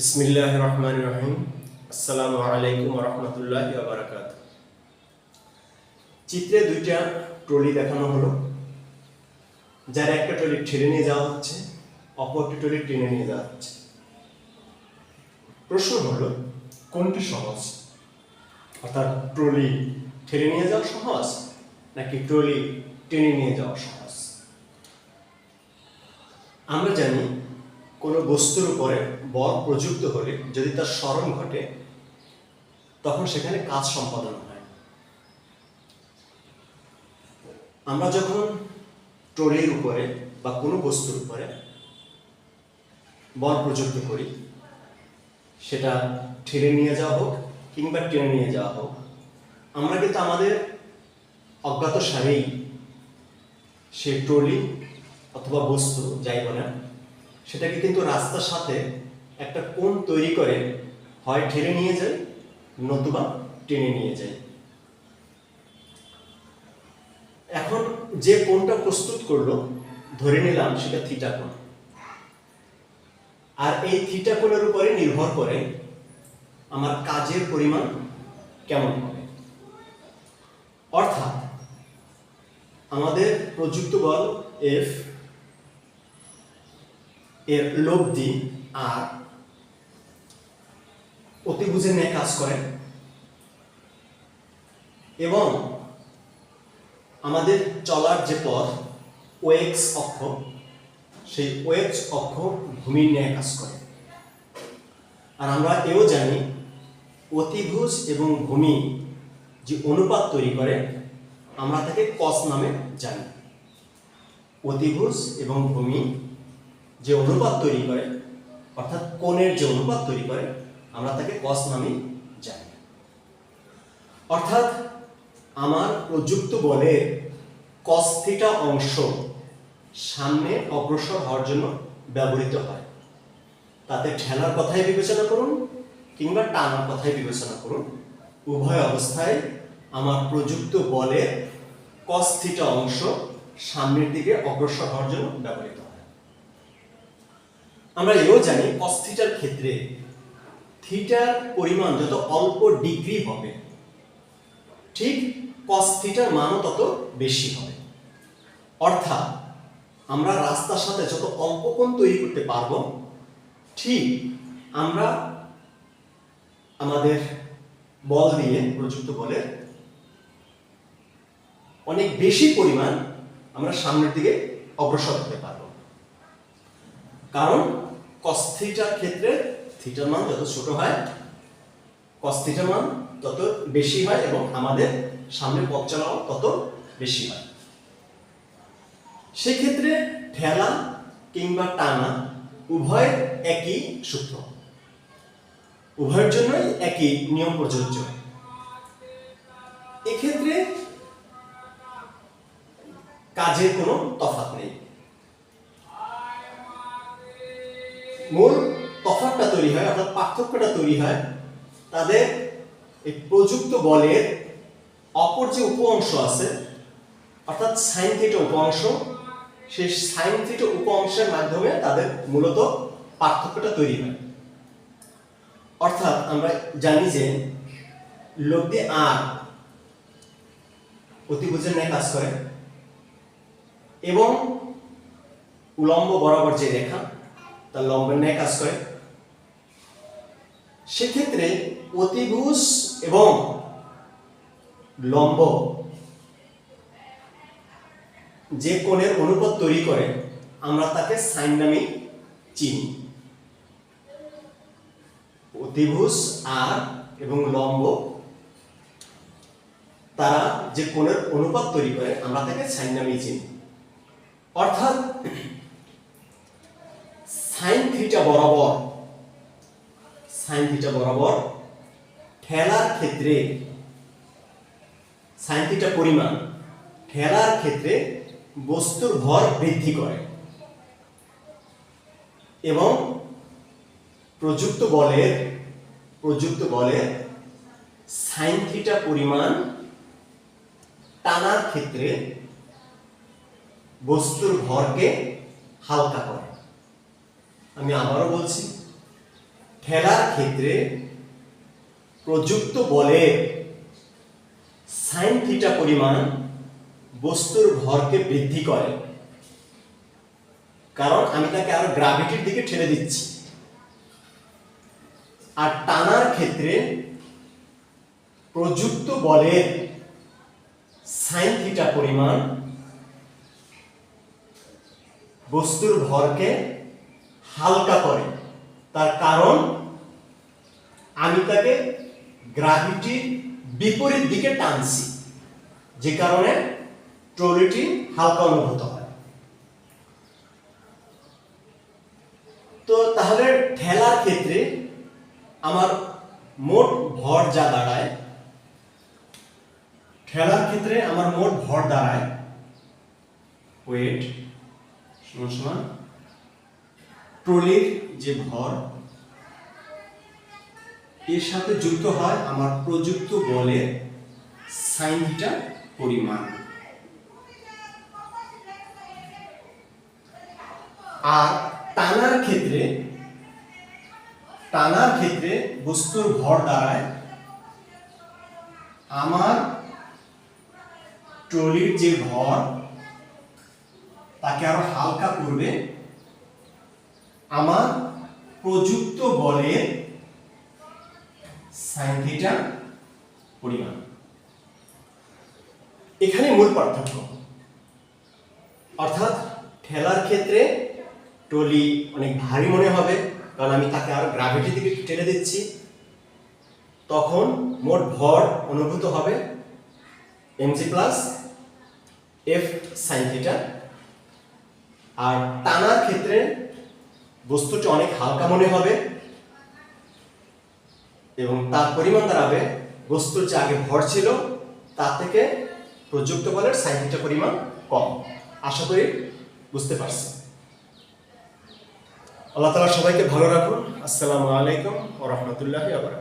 বিসমিল্লাহ রহমান রহিম আসসালামু আলাইকুম রহমতুল্লাহ বারাকাত চিত্রে দুইটা ট্রলি দেখানো হলো। যার একটা ট্রলি ঠেলে নিয়ে যাওয়া হচ্ছে, অপরটি ট্রলি টেনে নিয়ে যাওয়া হচ্ছে। প্রশ্ন হলো, কোনটি সহজ? অর্থাৎ ট্রলি ঠেলে নিয়ে যাওয়া সহজ, নাকি ট্রলি টেনে নিয়ে যাওয়া সহজ? আমরা জানি কোনো বস্তুর উপরে বল প্রযুক্ত হলে, যদি তার স্মরণ ঘটে, তখন সেখানে কাজ সম্পাদন হয়। আমরা যখন ট্রলির উপরে বা কোনো বস্তুর উপরে বল প্রযুক্ত করি, সেটা ঠেলে নিয়ে যাওয়া হোক কিংবা টেনে নিয়ে যাওয়া হোক, আমরা কিন্তু আমাদের অজ্ঞাত সারেই সে ট্রলি অথবা বস্তু, যাই বলেন সেটাকে কিন্তু রাস্তার সাথে একটা কোণ তৈরি করে হয় ঠেলে নিয়ে যায়, নতুবা টেনে নিয়ে যায়। এখন যে কোণটা প্রস্তুত করল, ধরে নিলাম সেটা থিটা কোণ। আর এই থিটা কোণের উপরে নির্ভর করে আমার কাজের পরিমাণ কেমন হবে। অর্থাৎ আমাদের প্রযুক্ত বল এফ এর লব্ধি আর অতিভুজের ন্যায় কাজ করে এবং আমাদের চলার যে পথ ওয়েক্স অক্ষ, সেই ওয়েক্স অক্ষ ভূমির ন্যায় কাজ করে। আর আমরা এও জানি, অতিভুজ এবং ভূমি যে অনুপাত তৈরি করে, আমরা তাকে কস নামে জানি। অতিভুজ এবং ভূমি যে অনুপাত তৈরি করে, অর্থাৎ কোণের যে অনুপাত তৈরি করে, আমরা তাকে কস নামে জানি। অর্থাৎ আমার প্রযুক্ত বলের কস থিটা অংশ সামনে অগ্রসর হওয়ার জন্য ব্যবহৃত হয়। তাতে ঠেলার কথাই বিবেচনা করুন, কিংবা টানার কথাই বিবেচনা করুন। উভয় অবস্থায় আমার প্রযুক্ত বলের কস থিটা অংশ সামনের দিকে অগ্রসর হওয়ার জন্য ব্যবহৃত আমরা এও জানি কস থিটার ক্ষেত্রে থিটার পরিমাণ যত অল্প ডিগ্রি হবে, ঠিক কস থিটার মানও তত বেশি হবে। অর্থাৎ আমরা রাস্তার সাথে যত অল্প কোণ তৈরি করতে পারব, ঠিক আমরা আমাদের বল দিয়ে প্রযুক্ত বলের অনেক বেশি পরিমাণ আমরা সামনের দিকে অগ্রসর হতে পারব। কারণ কস থিটার ক্ষেত্রে থিটার মান যত ছোট হয় কস থিটার মান তত বেশি হয় এবং আমাদের সামনে পথ চলাও তত বেশি হয়। সেক্ষেত্রে ঠেলা কিংবা টানা উভয় একই সূত্র। উভয়ের জন্যই একই নিয়ম প্রযোজ্য। এক্ষেত্রে কাজের কোনো তফাৎ নেই। মূল তফাৎটা তৈরি হয়, অর্থাৎ পার্থক্যটা তৈরি হয় তাদের এই প্রযুক্ত বলের অপর যে উপ অংশ আছে, অর্থাৎ সাইন থিটা উপ অংশ, সেই সাইন থিটা উপ অংশের মাধ্যমে তাদের মূলত পার্থক্যটা তৈরি হয়। অর্থাৎ আমরা জানি যে লব্ধি আর অতিভুজের ন্যায় কাজ করে এবং উলম্ব বরাবর যে রেখা তার লম্বের ন্যায় কাজ করে। সেক্ষেত্রে অতিভুজ এবং লম্ব যে কোণের অনুপাত তৈরি করে, আমরা তাকে সাইন নামে চিনি। অতিভুজ আর এবং লম্ব তারা যে কোণের অনুপাত তৈরি করে, আমরা তাকে সাইন নামে চিনি। অর্থাৎ থিটা বরাবর সাইন থিটা বরাবর ঠেলার ক্ষেত্রে সাইন থিটা পরিমাণ ঠেলার ক্ষেত্রে বস্তুর ভর বৃদ্ধি করে এবং প্রযুক্ত বলের প্রযুক্ত বলের সাইন থিটা পরিমাণ টানার ক্ষেত্রে বস্তুর ভরকে হালকা করে। আমি আবারও বলছি ঠেলার ক্ষেত্রে প্রযুক্ত বলে সাইন থিটা পরিমাণ বস্তুর ভরকে বৃদ্ধি করে। কারণ আমি তাকে আরও গ্রাভিটির দিকে ঠেলে দিচ্ছি। আর টানার ক্ষেত্রে প্রযুক্ত বলের সাইন থিটা পরিমাণ বস্তুর ভরকে হালকা করে। তার কারণ, আমি তাকে গ্রাভিটির বিপরীত দিকে টানছি, যে কারণে ট্রলিটি হালকা অনুভূত হয়। তো তাহলে ঠেলার ক্ষেত্রে আমার মোট ভর যা দাঁড়ায়, ঠেলার ক্ষেত্রে আমার মোট ভর দাঁড়ায় ওয়েট সমান ট্রলির যে ভর, এর সাথে যুক্ত হয় আমার প্রযুক্ত বলের সাইন থিটা পরিমাণ। আর টানার ক্ষেত্রে টানার ক্ষেত্রে বস্তুর ভর দাঁড়ায় আমার ট্রলির যে ভর, তাকে আরও হালকা করবে আমার প্রযুক্ত বলের সাইন পরিমাণ। এখানে মূল পার্থক্য। অর্থাৎ ঠেলার ক্ষেত্রে টলি অনেক ভারী মনে হবে, কারণ আমি তাকে আরও গ্রাভিটি দিকে ঠেলে দিচ্ছি। তখন মোট ভর অনুভূত হবে এমজি প্লাস এফ সাইন আর টানার ক্ষেত্রে বস্তুটি অনেক হালকা মনে হবে এবং তার পরিমাণ দাঁড়াবে, বস্তুর যে আগে ভর ছিল, তা থেকে প্রযুক্ত বলের সাইন পরিমাণ কম। আশা করি বুঝতে পারছি আল্লাহ তালা সবাইকে ভালো রাখুন। আসসালামু আলাইকুম ও রহমতুল্লাহ আবার